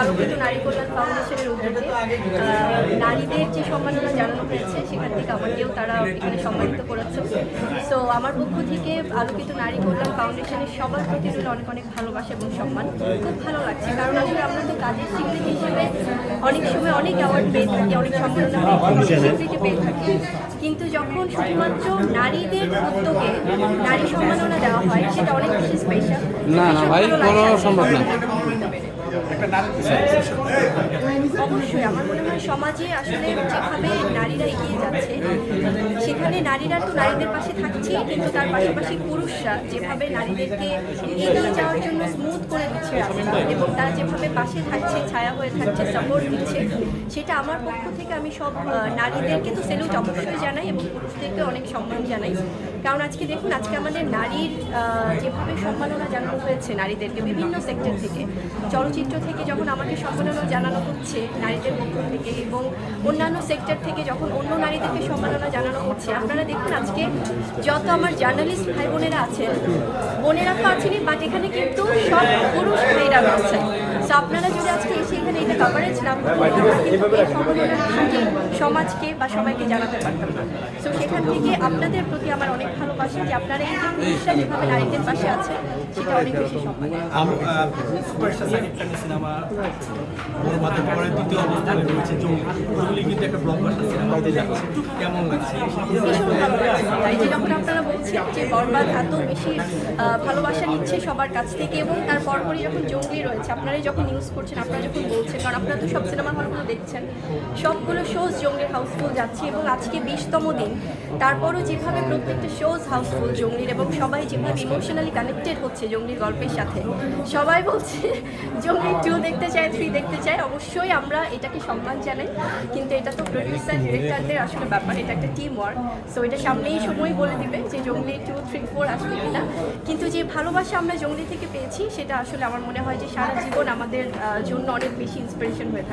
আলোকিত নারী কল্যাণ ফাউন্ডেশনের উদ্যোগে নারীদের যে সম্মাননা জানানো হয়েছে সেখান থেকে আমাকেও তারা এখানে সম্মানিত করেছে। সো আমার পক্ষ থেকে আলোকিত নারী কল্যাণ ফাউন্ডেশনের সবার প্রতি রইল অনেক অনেক ভালোবাসা এবং সম্মান। খুব ভালো লাগছে কারণ আসলে আমরা তো কাজের স্বীকৃতি হিসেবে অনেক সময় অনেক অ্যাওয়ার্ড পেয়ে থাকি অনেক সম্মাননা পেয়ে থাকি, স্বীকৃতি পেয়ে থাকি। কিন্তু যখন শুধুমাত্র নারীদের উদ্যোগে নারী সম্মাননা দেওয়া হয় সেটা অনেক বেশি স্পেশাল না, না ভাই, কোনো সম্ভব না। nada disso. É, অবশ্যই। আমার মনে হয় সমাজে আসলে যেভাবে নারীরা এগিয়ে যাচ্ছে, সেখানে নারীরা তো নারীদের পাশে থাকছেই, কিন্তু তার পাশাপাশি পুরুষরা যেভাবে নারীদেরকে এগিয়ে যাওয়ার জন্য স্মুথ করে দিচ্ছে রাস্তা এবং তারা যেভাবে পাশে থাকছে, ছায়া হয়ে থাকছে সাপোর্ট দিচ্ছে, সেটা আমার পক্ষ থেকে আমি সব নারীদেরকে তো সেলুট অবশ্যই জানাই এবং পুরুষদেরকে অনেক সম্মান জানাই। কারণ আজকে দেখুন, আজকে আমাদের নারীর যেভাবে সম্মাননা জানানো হয়েছে নারীদেরকে বিভিন্ন সেক্টর থেকে, চলচ্চিত্র থেকে যখন আমাকে সম্মাননা জানানো হচ্ছে নারীদের পক্ষ থেকে এবং অন্যান্য সেক্টর থেকে যখন অন্য নারীদেরকে সম্মাননা জানানো হচ্ছে, আপনারা দেখুন আজকে যত আমার জার্নালিস্ট ভাই বোনেরা আছেন, বোনেরা তো আছেনই বাট এখানে কিন্তু সব পুরুষ ভাইরা রয়েছে সো আপনারা যদি আজকে এসে এখানে এটা কভারেজ না বিষয়টি সমাজকে বা সবাইকে জানাতে পারতাম না। সো সেখান থেকে আপনাদের প্রতি আমার অনেক ভালোবাসা যে আপনারা এই যে পুরুষরা যেভাবে নারীদের পাশে আছে সেটা অনেক বেশি সম্মান। সুপারস্টার সাকিব খানের পরে দ্বিতীয় অবস্থানে রয়েছে জঙ্গলি জঙ্গলি কিন্তু একটা ব্লকবাস্টার সিনেমা যাচ্ছে কেমন লাগছে? ভীষণ ভালো লাগছে। তাই যে যখন আপনারা বলছেন যে বরবাদ এত বেশি ভালোবাসা নিচ্ছে সবার কাছ থেকে এবং তার পরপরই যখন জঙ্গলি রয়েছে আপনারাই যখন নিউজ করছেন, আপনারা যখন বলছেন, কারণ আপনারা তো সব সিনেমা হলগুলো দেখছেন, সবগুলো শোজ জঙ্গলির হাউসফুল যাচ্ছে এবং আজকে বিশতম দিন। তারপরও যেভাবে প্রত্যেকটা শোজ হাউসফুল জঙ্গলির এবং সবাই যেভাবে ইমোশনালি কানেক্টেড হচ্ছে জঙ্গলির গল্পের সাথে, সবাই বলছে, জঙ্গলি টু দেখতে চায় থ্রি দেখতে চায়। অবশ্যই আমরা এটাকে সম্মান জানাই, কিন্তু এটা তো প্রডিউসার ডিরেক্টরদের আসলে ব্যাপার, এটা একটা টিম ওয়ার্ক সো এটা সামনেই সময় বলে দিবে যে জঙ্গলি টু থ্রি ফোর আসবে কিনা। কিন্তু যে ভালোবাসা আমরা জঙ্গলি থেকে পেয়েছি, সেটা আসলে আমার মনে হয় যে সারা জীবন আমাদের আহ, জন্য অনেক বেশি ইন্সপিরেশন হয়ে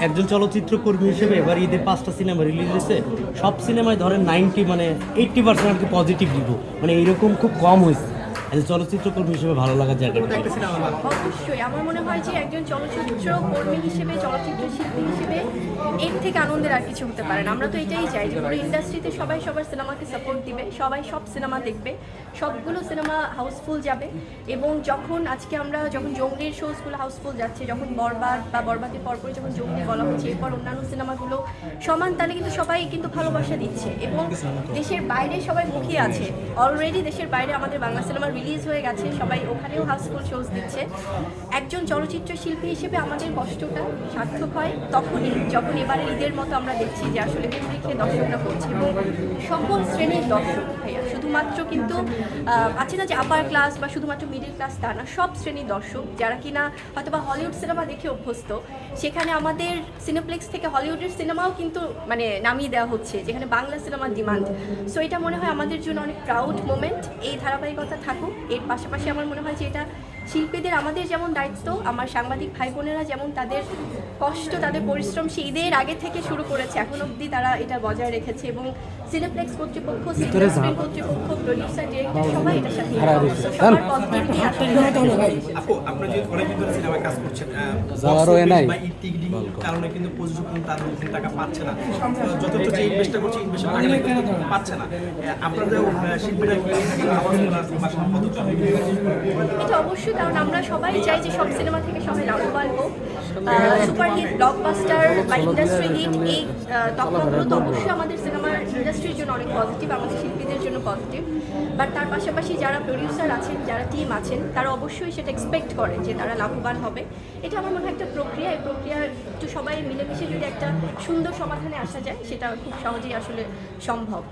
একজন চলচ্চিত্র কর্মী হিসেবে এবার ঈদের পাঁচটা সিনেমা রিলিজ হয়েছে সব সিনেমায় ধরেন নাইনটি মানে এইটটি পার্সেন্ট আর কি পজিটিভ রিভিউ মানে এরকম খুব কম হয়েছে এজ চলচ্চিত্র কর্মী হিসেবে ভালো একটা সিনেমা অবশ্যই। আমার মনে হয় যে একজন চলচ্চিত্র কর্মী হিসেবে, চলচ্চিত্র শিল্পী হিসেবে এর থেকে আনন্দের আর কিছু হতে পারে না। আমরা তো এটাই চাই যে পুরো ইন্ডাস্ট্রিতে সবাই সবার সিনেমাকে সাপোর্ট দিবে, সবাই সব সিনেমা দেখবে, সবগুলো সিনেমা হাউসফুল যাবে এবং যখন আজকে আমরা যখন জঙ্গলির শোজগুলো হাউসফুল যাচ্ছে, যখন বরবাদ বা বরবাদের পরপরই যখন জঙ্গলি বলা হচ্ছে, এরপর অন্যান্য সিনেমাগুলো সমান তালে কিন্তু সবাই কিন্তু ভালোবাসা দিচ্ছে এবং দেশের বাইরে সবাই মুখিয়ে আছে। অলরেডি দেশের বাইরে আমাদের বাংলা সিনেমা রিলিজ হয়ে গেছে, সবাই ওখানেও হাউসফুল শোজ দিচ্ছে। একজন চলচ্চিত্র শিল্পী হিসেবে আমাদের কষ্টটা সার্থক হয়, তখনই, যখন এবারে ঈদের মতো আমরা দেখছি যে আসলে কোন দিকে দর্শকরা করছে এবং সকল শ্রেণির দর্শক ভাইয়া, শুধুমাত্র কিন্তু আছে না যে আপার ক্লাস বা শুধুমাত্র মিডিল ক্লাস তা না, সব শ্রেণির দর্শক, যারা কিনা হয়তো বা হলিউড সিনেমা দেখে অভ্যস্ত, সেখানে আমাদের সিনেপ্লেক্স থেকে হলিউডের সিনেমাও কিন্তু মানে নামিয়ে দেওয়া হচ্ছে, যেখানে বাংলা সিনেমার ডিমান্ড সো এটা মনে হয় আমাদের জন্য অনেক প্রাউড মোমেন্ট এই ধারাবাহিকতা থাকুক। এর পাশাপাশি আমার মনে হয় যে এটা শিল্পীদের, আমাদের যেমন দায়িত্ব, আমার সাংবাদিক ভাই বোনেরা যেমন তাদের কষ্ট তাদের পরিশ্রম সে ঈদের আগে থেকে শুরু করেছে। এখন অবধি তারা এটা বজায় রেখেছে এবং সিনেপ্লেক্স কর্তৃপক্ষ সিনেপ্লেক্স কর্তৃপক্ষ প্রডিউসার ডিরেক্টর সবাই এটার সাথে involved। So সবার positivity আসলে আপু আপনি যে অনেকদিন ধরে সিনেমায় কাজ করছেন যাওয়ারও এ নাই। কারণে কিন্তু প্রযোজক তার টাকা পাচ্ছে না। যথেষ্ট যে ইনভেস্টটা করছে ইনভেস্ট পাচ্ছে না। আপনাদের শিল্পীরা এটা অবশ্যই কারণ আমরা সবাই চাই যে সব সিনেমা থেকে সবাই লাভবান হোক। সুপার হিট ব্লকবাস্টার বা ইন্ডাস্ট্রি হিট এই তখনগুলো তো অবশ্যই আমাদের সিনেমার ইন্ডাস্ট্রির জন্য অনেক পজিটিভ আমাদের শিল্পীদের জন্য পজিটিভ বাট তার পাশাপাশি যারা প্রডিউসার আছেন, যারা টিম আছেন, তারা অবশ্যই সেটা এক্সপেক্ট করে যে তারা লাভবান হবে। এটা আমার মনে হয় একটা প্রক্রিয়া। এই প্রক্রিয়া একটু সবাই মিলেমিশে যদি একটা সুন্দর সমাধানে আসা যায় সেটা খুব সহজেই আসলে সম্ভব।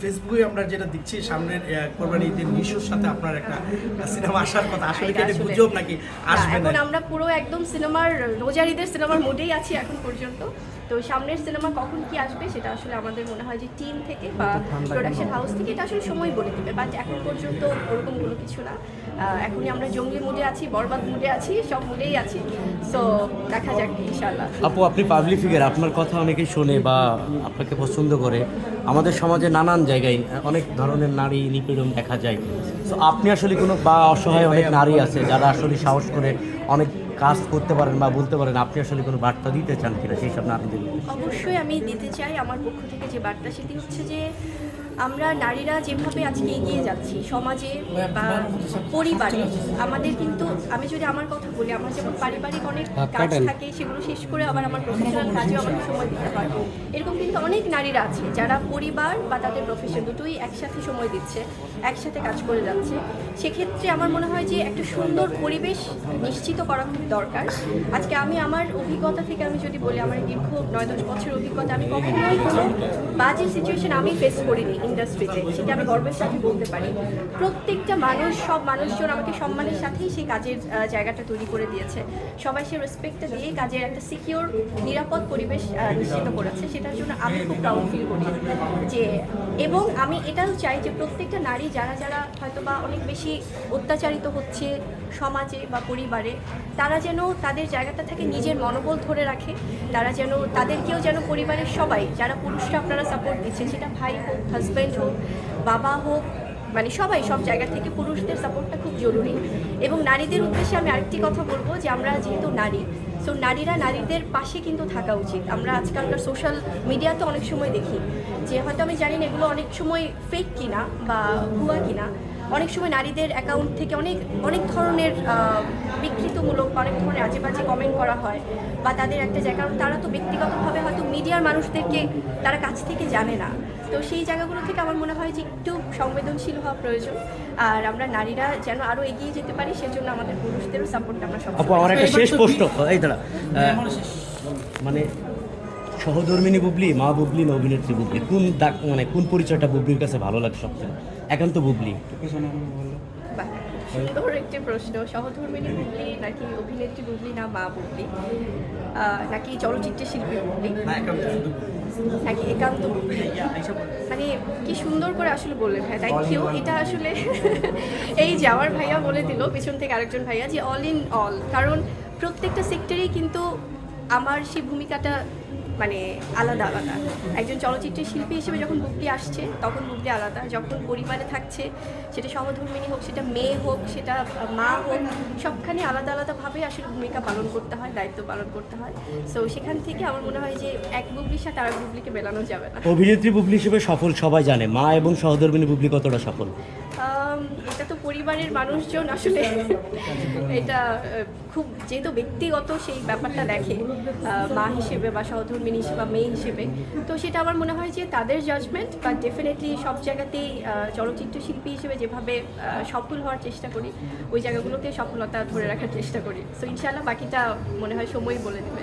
ফেসবুকে আমরা যেটা দেখছি সামনের কোরবানি ঈদের নিশোর সাথে আপনার একটা সিনেমা আসার কথা। আসলে কি গুজব নাকি? আসবে এখন আমরা পুরো একদম সিনেমার রোজার ঈদের সিনেমার মোডেই আছি এখন পর্যন্ত। তো সামনের সিনেমা কখন কি আসবে সেটা আসলে আমাদের মনে হয় যে টিম থেকে বা প্রোডাকশন হাউস থেকে এটা আসলে সময় বলে দিবে। বাট এখন পর্যন্ত ওরকম কোনো কিছু না। এখনই আমরা জঙ্গলি মুডে আছি বরবাদ মুডে আছি সব মুডেই আছি। সো দেখা যাক ইনশাল্লাহ আপু আপনি পাবলিক ফিগার আপনার কথা অনেকেই শোনে বা আপনাকে পছন্দ করে। আমাদের সমাজে নানান জায়গায় অনেক ধরনের নারী নিপীড়ন দেখা যায়। তো আপনি আসলে কোনো বা অসহায় অনেক নারী আছে যারা আসলে সাহস করে অনেক কাজ করতে পারেন বা বলতে পারেন আপনি আসলে কোনো বার্তা দিতে চান কিনা সেই সব আপনাদের অবশ্যই আমি দিতে চাই। আমার পক্ষ থেকে যে বার্তা সেটি হচ্ছে যে আমরা নারীরা যেভাবে আজকে এগিয়ে যাচ্ছি সমাজে বা পরিবারে আমাদের কিন্তু আমি যদি আমার কথা বলি আমার যেমন পারিবারিক অনেক কাজ থাকে সেগুলো শেষ করে আবার আমার প্রফেশনাল কাজেও আমাকে সময় দিতে হয়। এরকম কিন্তু অনেক নারীরা আছে যারা পরিবার বা তাদের প্রফেশন দুটোই একসাথে সময় দিচ্ছে। একসাথে কাজ করে যাচ্ছে। সেক্ষেত্রে আমার মনে হয় যে একটা সুন্দর পরিবেশ নিশ্চিত করা খুব দরকার। আজকে আমি আমার অভিজ্ঞতা থেকে আমি যদি বলি, আমার দীর্ঘ নয়, দশ বছর অভিজ্ঞতা, আমি কখনোই কোনো বাজে সিচুয়েশন আমি ফেস করিনি ইন্ডাস্ট্রিতে সেটা আমি গর্বের সাথে বলতে পারি। প্রত্যেকটা মানুষ, সব মানুষজন আমাকে সম্মানের সাথেই সেই কাজের জায়গাটা তৈরি করে দিয়েছে। সবাই সে রেসপেক্টটা দিয়ে কাজের একটা সিকিওর নিরাপদ পরিবেশ নিশ্চিত করেছে। সেটার জন্য আমি খুব প্রাউড ফিল করি। যে, এবং আমি এটাও চাই যে প্রত্যেকটা নারী যারা যারা হয়তো বা অনেক বেশি অত্যাচারিত হচ্ছে সমাজে বা পরিবারে, তারা যেন তাদের জায়গাটা থেকে নিজের মনোবল ধরে রাখে, তারা যেন তাদেরকেও যেন পরিবারের সবাই, যারা পুরুষরা আপনারা সাপোর্ট দিচ্ছে সেটা ভাই হোক হাজব্যান্ড হোক, বাবা হোক মানে সবাই, সব জায়গা থেকে পুরুষদের সাপোর্টটা খুব জরুরি। এবং নারীদের উদ্দেশ্যে আমি আরেকটি কথা বলব যে আমরা যেহেতু নারী সো নারীরা নারীদের পাশে কিন্তু থাকা উচিত। আমরা আজকালকার সোশ্যাল মিডিয়াতে অনেক সময় দেখি যে হয়তো আমি জানি না এগুলো অনেক সময় ফেক কিনা বা ভুয়া কিনা। অনেক সময় নারীদের অ্যাকাউন্ট থেকে অনেক অনেক ধরনের বিকৃতমূলক অনেক ধরনের আজে বাজে কমেন্ট করা হয় বা তাদের একটা জায়গা। তারা তো ব্যক্তিগতভাবে হয়তো মিডিয়ার মানুষদেরকে তারা কাছ থেকে জানে না। তো সেই জায়গাগুলো থেকে আমার মনে হয় যে একটু সংবেদনশীল হওয়া প্রয়োজন। আর আমরা নারীরা যেন আরও এগিয়ে যেতে পারি সেজন্য আমাদের পুরুষদেরও সাপোর্ট আমরা সব আমার একটা শেষ প্রশ্ন। এই দাঁড়া মানে সহধর্মিনী বুবলি মা বুবলি না অভিনেত্রী বুবলি কোন দাগ মানে কোন পরিচয়টা বুবলির কাছে ভালো লাগে সবচেয়ে? একান্ত বুবলি। সুন্দর একটি প্রশ্ন। সহধর্মিনী বুবলি নাকি অভিনেত্রী বুবলি না মা বুবলি? নাকি চলচ্চিত্র শিল্পী বুবলি। না একান্ত মানে কি সুন্দর করে আসলে বললেন ভাই থ্যাংক ইউ এটা আসলে এই যে আমার ভাইয়া বলে দিল পিছন থেকে আরেকজন ভাইয়া যে অল ইন অল কারণ প্রত্যেকটা সেক্টরেই কিন্তু আমার সেই ভূমিকাটা মানে আলাদা আলাদা। একজন চলচ্চিত্রের শিল্পী হিসেবে যখন বুবলি আসছে তখন বুবলি আলাদা। যখন পরিবারে থাকছে সেটা সহধর্মিনী হোক সেটা মেয়ে হোক সেটা মা হোক সবখানে আলাদা আলাদাভাবে আসলে ভূমিকা পালন করতে হয় দায়িত্ব পালন করতে হয়। সো সেখান থেকে আমার মনে হয় যে এক বুবলির সাথে আরেক বুবলিকে মেলানো যাবে না। অভিনেত্রী বুবলি হিসেবে সফল সবাই জানে মা এবং সহধর্মিনী বুবলি কতটা সফল? এটা তো পরিবারের মানুষজন আসলে এটা খুব যেহেতু ব্যক্তিগত সেই ব্যাপারটা দেখে মা হিসেবে বা সহধর্মিনী হিসেবে বা মেয়ে হিসেবে তো সেটা আমার মনে হয় যে তাদের জাজমেন্ট বা ডেফিনেটলি সব জায়গাতেই চলচ্চিত্র শিল্পী হিসেবে যেভাবে সফল হওয়ার চেষ্টা করি ওই জায়গাগুলোতে সফলতা ধরে রাখার চেষ্টা করি সো ইনশাল্লাহ বাকিটা মনে হয় সময় বলে দেবে